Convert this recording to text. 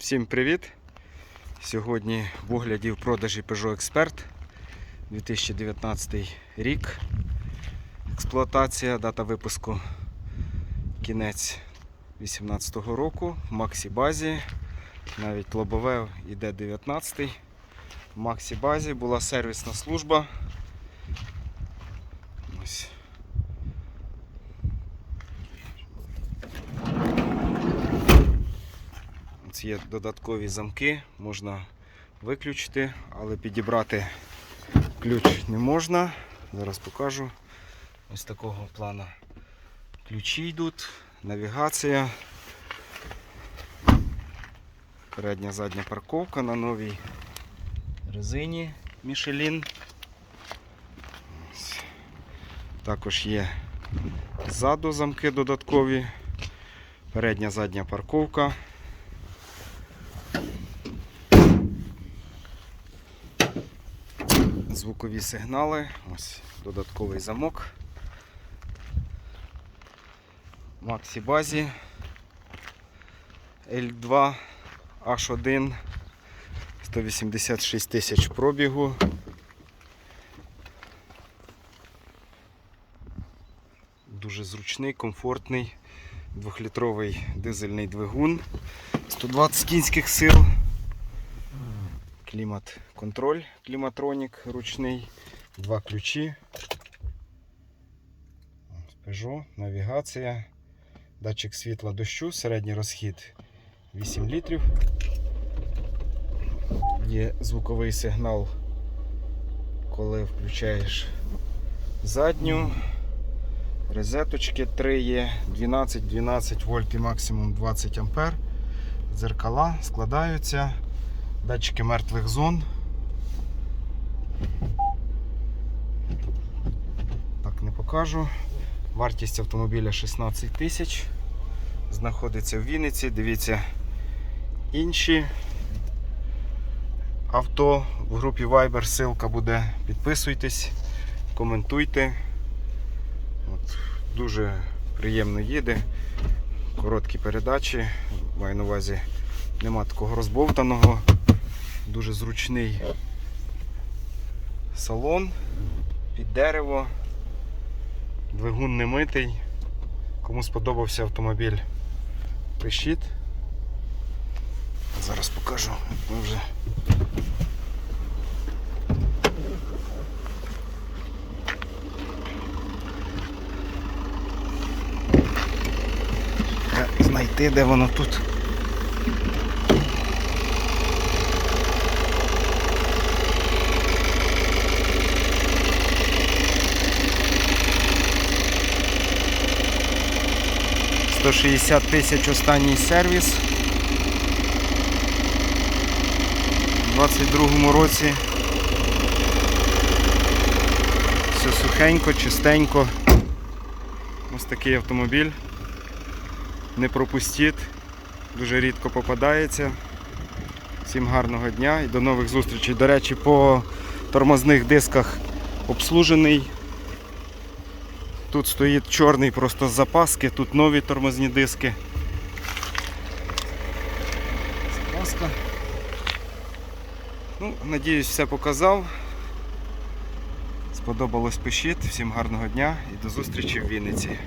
Всім привіт! Сьогодні в огляді в продажі Peugeot Expert 2019 рік. Експлуатація, дата випуску кінець 2018 року в Максі базі. Навіть лобове йде 19 В Максі базі була сервісна служба. Ось. Ось є додаткові замки, можна виключити, але підібрати ключ не можна. Зараз покажу. Ось такого плану ключі йдуть, навігація. Передня задня парковка на новій резині. Ось. Також є ззаду замки додаткові. Передня задня парковка. Звукові сигнали. Ось додатковий замок. Максі базі L2 H1 186 тисяч пробігу. Дуже зручний, комфортний, двохлітровий дизельний двигун, 120 кінських сил. Клімат контроль, кліматронік ручний, два ключі. Peugeot, навігація, датчик світла дощу, середній розхід 8 літрів. Є звуковий сигнал, коли включаєш задню. Розеточки 3 є, 12-12 вольт і максимум 20 ампер. Дзеркала складаються датчики мертвих зон. Так, не покажу. Вартість автомобіля 16 тисяч. Знаходиться в Вінниці. Дивіться інші авто в групі Viber, ссылка буде. Підписуйтесь, коментуйте. От, Дуже приємно їде. Короткі передачі. Маю на увазі нема такого розбовтаного. Дуже зручний салон під дерево, двигун не митий. Кому сподобався автомобіль, пишіть. Зараз покажу. Ми вже знайти, де воно тут. Сто шістдесят тисяч останній сервіс. У 22-му році. Все сухенько, чистенько. Ось такий автомобіль. Не пропустіть. Дуже рідко попадається. Всім гарного дня і до нових зустрічей. До речі, по тормозних дисках обслужений. Тут стоїть чорний просто з запаски, тут нові тормозні диски. Запаска. Ну, надіюсь, все показав. Сподобалось пишіть. Всім гарного дня і до зустрічі в Вінниці.